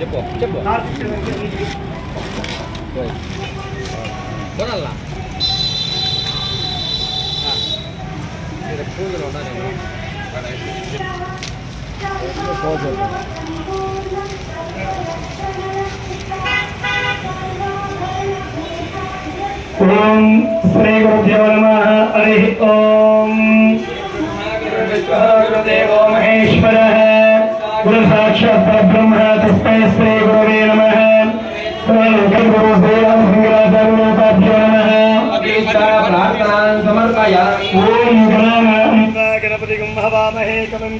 చెప్పు చెప్పు కొనాలా పూజలు ఉండాలి ఓం శ్రీ గురుభ్యో నమ హరి ఓం గురుదేవో ఓం గణపతి హవామహే కవం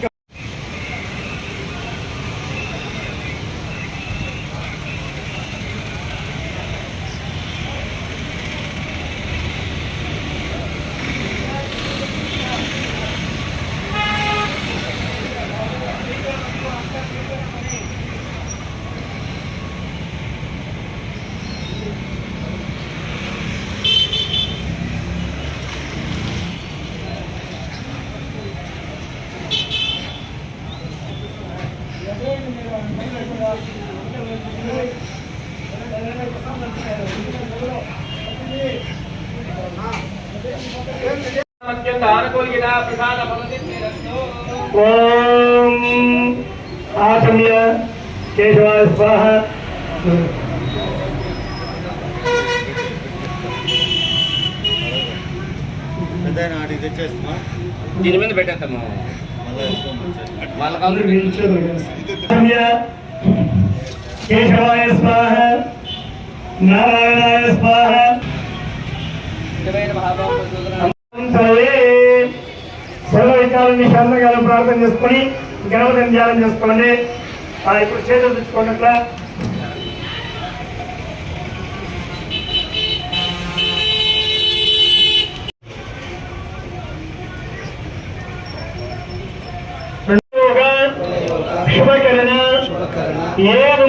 అత్యంత ఆనుకూల్యత ప్రసాద ఫలతి ఓం ఆచమ్య కేశవాయ స్వాహ పెద్దయినా ఆడికి తెచ్చేస్తున్నా దీని మీద పెట్టేస్తాము వాళ్ళకందరూ ఆచమ్య కేశవాయ స్వాహ నారాయణాయ స్వాహ. సర్వైకాలని శాంతకాలం ప్రార్థన చేసుకొని గణపతిని ధ్యానం చేసుకోండి. ఇప్పుడు చేతులు రెండవగా శుభకరణ. ఏవం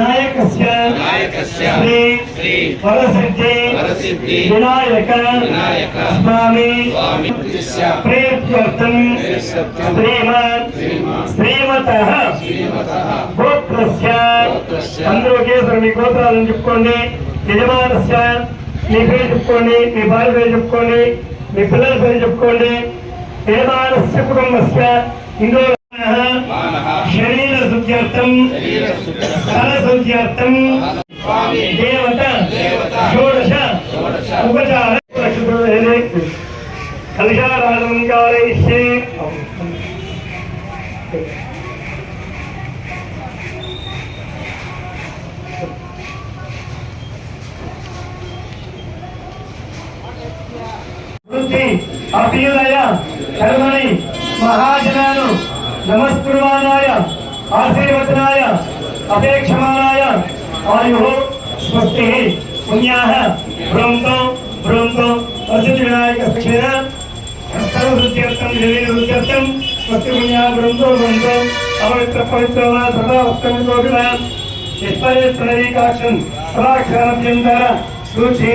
నాయకస్య శ్రీ వరసిద్ధి వినాయక స్వామి ప్రేత్యర్థం శ్రీమన్ శ్రీమత గోత్రస్య అందరూ ఒకేసారి మీ గోత్రాలను చెప్పుకోండి। యజమానస్య మీ పేరు చెప్పుకోండి। మీ భార్య పేరు చెప్పుకోండి। మీ పిల్లల పేరు చెప్పుకోండి। యజమానస్య కుటుంబస్య ఇందులో శుద్ధ్యర్థం స్థల శుద్ధ్యర్థం దేవత షోడశ ఉపచార కలుషారాధనం అభ్యుదయ కర్మని మహాజనాను నమస్కృవానాయ ఆశీర్వచనాయ అపేక్షమానాయ ఆయు స్వస్తి పుణ్యాః భ్రంతో భ్రంతో ప్రసిద్ధి వినాయక క్షీర సర్వృత్యర్థం శరీరృత్యర్థం స్వస్తి పుణ్యా భ్రంతో భ్రంతో అపవిత్ర పవిత్ర సదా ఉత్తమితోపి నిష్పరే ప్రణీకాక్షం సదాక్షరాభ్యంతర శుచి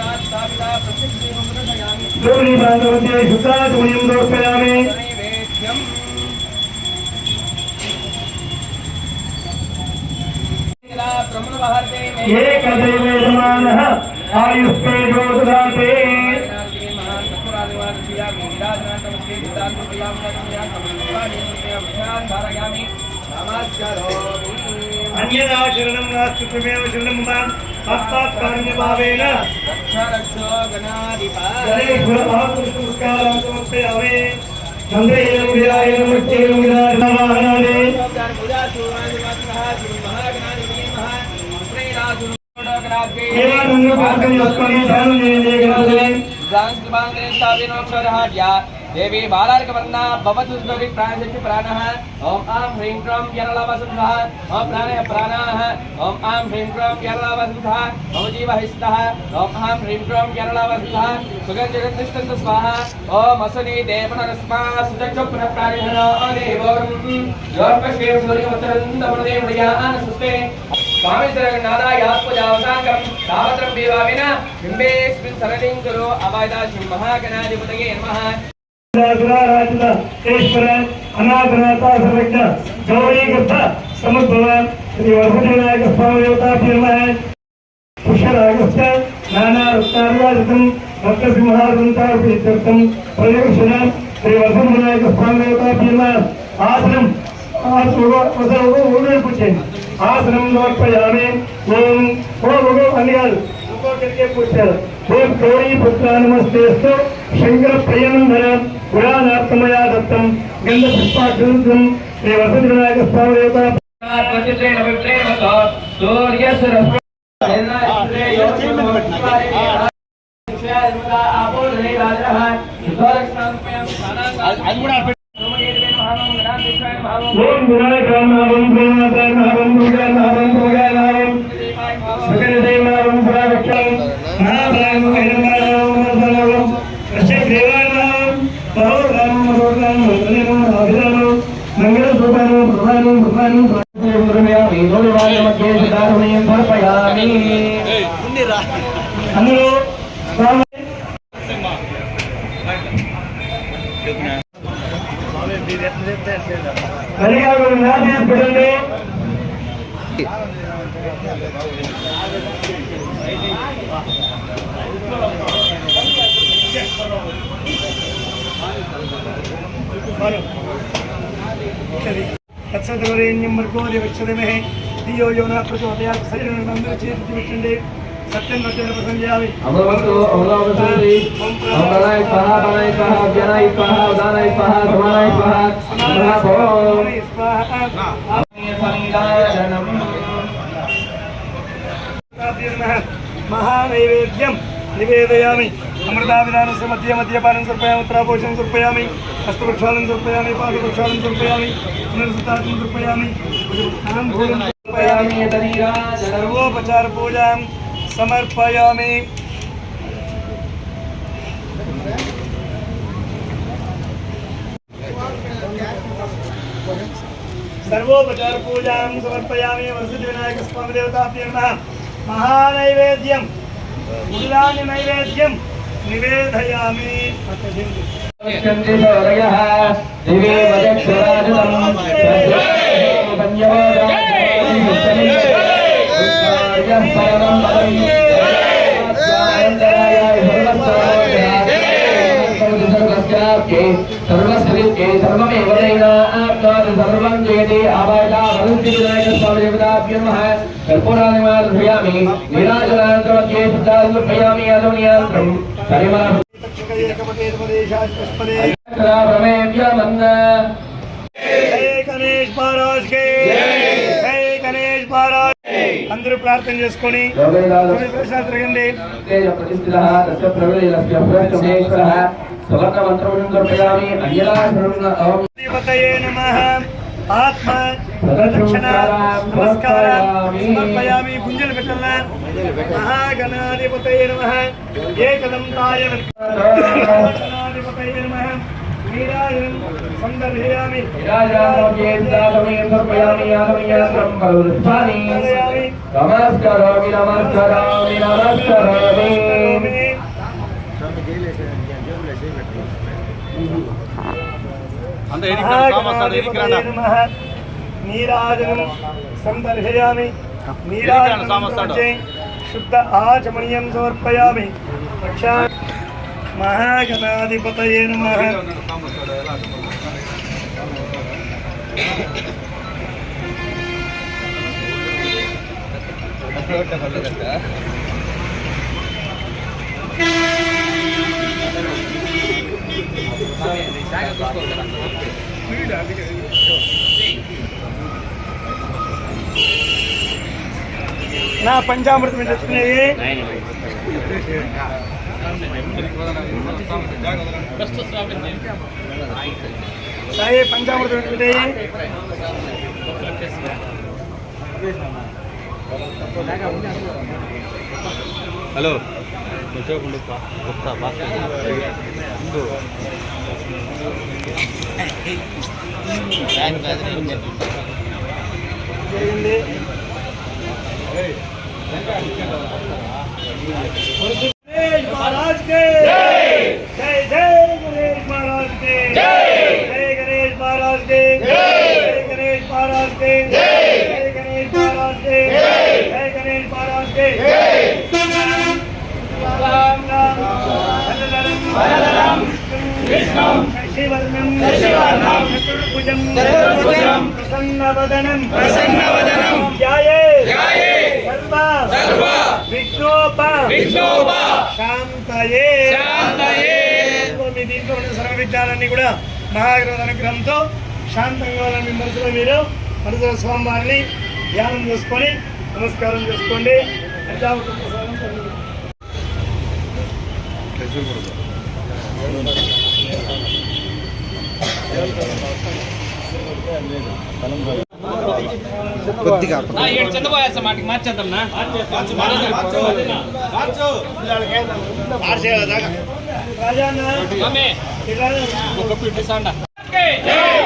ദ്രോണി ബാന്ധവത്തെ ശുദ്ധാദ്രോണിയം സമർപ്പയാമേ ഏകദൈവേ സമാനഃ ആയുസ്തേ ജ്യോതിദാതേ ാമസ്കരോമി अन्यदा शरणं नास्तु त्वमेव शरणं मम भक्तात्कारुण्यभावेन गणेशमहापुरुषपुरस्कारां समर्पयामि चन्द्रैरमुदाय नमस्तेरमुदारणाने देवानन्दपाकं लक्ष्मणे धनं जय जय गणादले गाङ्गमाङ्गले स्थापिनोक्षरः या దేవి బాలార్క వర్ణ భవతు ధ్వని ప్రాణశక్తి ప్రాణ ఓం ఆం హ్రీం క్రోం యరళవసుధ ఓం ప్రాణయ ప్రాణా ఓం ఆం హ్రీం క్రోం యరళవసుధ మమ జీవ హిస్త ఓం ఆం హ్రీం క్రోం యరళవసుధ సుగం జగద్దిష్టంత స్వాహ ఓం అసుని దేవనరస్మా సుజక్ష పునఃప్రాణిహరో దేవం యోర్పశ్వే సూర్యవతరంతమృదేవుడయాన సుస్తే స్వామి శరణాదాయాత్మజావసాంగం తావత్రం దేవామిన బింబేస్మిన్ సరణిం కురు అవాయిదాశిం ఈశ్వరన్ అనాథనాథ సర్వజ్ఞ గౌరీకృత సముద్భవన్ శ్రీ వరసనాయక స్వామి దేవతాభ్యర్మహన్ పుష్యరాగస్త నానా రత్నార్వాదితం భక్తసింహారంతార్థం ప్రయోగశన శ్రీ వరసనాయక స్వామి దేవతాభ్యర్మహన్ ఆసనం ఊరేపు చేయండి. ఆసనం లోపయామి ఓం ఓ అని కాదు. ఇంకోటికే పూర్తి తోరీ పుత్రానమస్తేస్తు శంకర ప్రయాణంధర గుణానార్థమయ దత్తం గంధ పుష్పాగ్రం శ్రీ వసంత వినాయక స్వామి దేవత ఓం వినాయక మంగళ సోపానం ప్రధాని ప్రధానం తత్సతవరేణ్యం మర్గోరి వచ్చదమే ధియో యో నా ప్రచోదయాత్ శరీరం అందరూ చేతి పెట్టండి సత్యం వచన ప్రసంజామి అమృతు అమృతవసంతి ఓం ప్రణాయ స్వాహ ప్రణాయ స్వాహ జ్ఞానాయ స్వాహ ఉదానాయ స్వాహ సమానాయ స్వాహ స్వాహ మహానైవేద్యం మధ్య మద్యపానం సమర్పయామి ఉత్తరాపోషణం సమర్పయామి హస్తవృక్షాలను సమర్పయామి పాదవృక్షాలను సమర్పయామి పునర్సుతార్థం సమర్పయామి సర్వోపచార పూజాం సమర్పయామి. సర్వోపచార పూజాం సమర్పయామి వసతి వినాయక స్వామి దేవతాభ్య నమః మహానైవేద్యం గుడిలాని నైవేద్యం నివేదయామి సర్వస్వే సర్వమేవ సర్వం జయతి అవాయా వరుణి వినాయక స్వామి దేవతాభ్య నమః కర్పూరానిమార్పయామి నీరాజనాంతరమధ్యే శుద్ధార్పయామి అదోనియాంత్రం పరిమళ గణేష్ మహారాజ్ గణేష్ మహారాజ్ అందరూ ప్రార్థన చేసుకొని తిరగండి ఆత్మ ప్రదక్షిణ నమస్కారం సమర్పయామి గుంజలు పెట్టాల మహాగణాధిపతయే నమః ఏకదంతాయ గణాధిపతయే నమః నీరాజనం సందర్శయామి నమస్కారామి నమస్కారామి నమస్కారామి నమస్కారామి అంత ఎడిక్రాను సామస్తాడు ఎడిక్రాను నమః నీరాజనం సందర్శయామి. నీరాజనం శుద్ధ ఆచమనీయం సమర్పయామి. మహాగణాధిపతయే నమః. నా పంచామృతం తెచ్చుకునేవి సాయి పంచామృతం పెట్టుకుంటాయి హలో కొంచెం ఉండు జరిగింది ప్రసన్నవదనం ప్రసన్నవదనం ధ్యాయే శాంతయే దీంట్లో సర్వ విద్యాలన్నీ కూడా మహాగ్రహ అనుగ్రహంతో శాంతంగా మీ మనసులో మీరు మనసులో స్వామివారిని ధ్యానం చేసుకొని నమస్కారం చేసుకోండి. ప్రజాపతి ప్రసాదం పొందండి. నా ఏడు చంద్రబాబు మాటికి మార్చేద్దాం నా రాజాన్న మమ్మీ ఇలా ఒక పిట్టి సౌండ్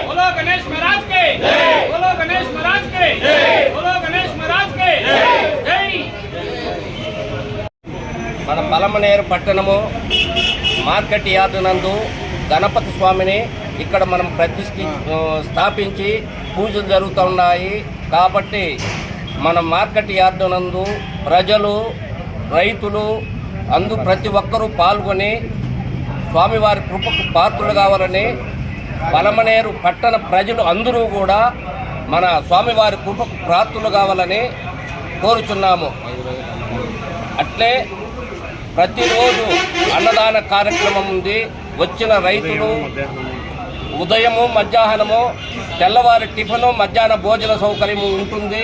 बोलो गणेश महाराज के बोलो गणेश महाराज के बोलो गणेश महाराज के जय మన పలమనేరు పట్టణము మార్కెట్ యార్డు నందు గణపతి స్వామిని ఇక్కడ మనం ప్రతిష్ఠి స్థాపించి పూజలు జరుగుతున్నాయి. కాబట్టి మన మార్కెట్ యార్డు నందు ప్రజలు రైతులు అందు ప్రతి ఒక్కరూ పాల్గొని స్వామివారి కృపకు పాత్రులు కావాలని పలమనేరు పట్టణ ప్రజలు అందరూ కూడా మన స్వామివారి కృపకు పాత్రులు కావాలని కోరుచున్నాము. అట్లే ప్రతిరోజు అన్నదాన కార్యక్రమం ఉంది. వచ్చిన రైతులు ఉదయము మధ్యాహ్నము తెల్లవారి టిఫిను మధ్యాహ్న భోజన సౌకర్యం ఉంటుంది.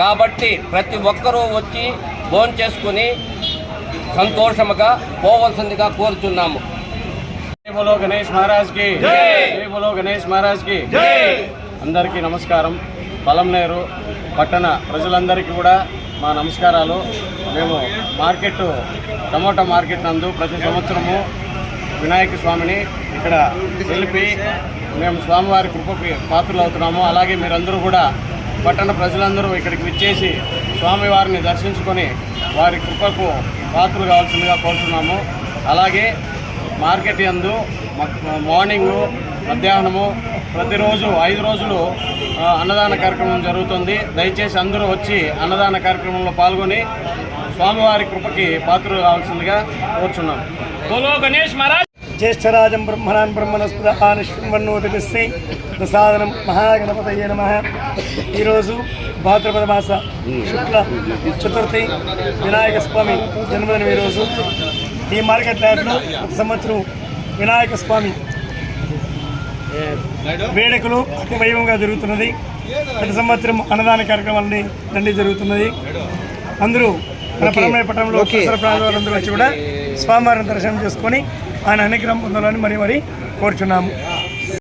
కాబట్టి ప్రతి ఒక్కరూ వచ్చి భోజనం చేసుకుని సంతోషముగా పోవలసిందిగా కోరుచున్నాము. జై బోలో గణేష్ మహారాజ్కి జై బోలో గణేష్ మహారాజ్కి అందరికీ నమస్కారం. పలంనేరు పట్టణ ప్రజలందరికీ కూడా మా నమస్కారాలు. మేము మార్కెట్ టమోటా మార్కెట్ నందు ప్రతి సంవత్సరము వినాయక స్వామిని ఇక్కడ తెలిపి మేము స్వామివారి కృపకి పాత్రలు అవుతున్నాము అలాగే మీరందరూ కూడా పట్టణ ప్రజలందరూ ఇక్కడికి విచ్చేసి స్వామివారిని దర్శించుకొని వారి కృపకు పాత్రలు కావాల్సిందిగా కోరుతున్నాము. అలాగే మార్కెట్ ఎందు మార్నింగు మధ్యాహ్నము ప్రతిరోజు ఐదు రోజులు అన్నదాన కార్యక్రమం జరుగుతుంది. దయచేసి అందరూ వచ్చి అన్నదాన కార్యక్రమంలో పాల్గొని స్వామివారి కృపకి పాత్రలు కావాల్సిందిగా కోరుచున్నాం గణేష్ మహారాజ్ జ్యేష్ఠరాజం బ్రహ్మణాన్ ബ്രഹ്മണസ്പൃത ആനുഷ്വന്നോതി ప్రసాదనం మహాగణపతయ్య నమ ఈరోజు భాద్రపద మాస శుక్ల చతుర్థి వినాయక స్వామి జన్మదినం ఈరోజు. ఈ మార్కెట్ ల్యాబ్లో ప్రతి సంవత్సరం వినాయక స్వామి వేడుకలు అతివైవంగా జరుగుతున్నది. ప్రతి సంవత్సరం అన్నదాన కార్యక్రమాలని దండి జరుగుతున్నది. అందరూ మన పట్టణంలో వచ్చి కూడా స్వామివారిని దర్శనం చేసుకొని ఆయన అనుగ్రహం పొందాలని మరి మరి కోరుచున్నాము.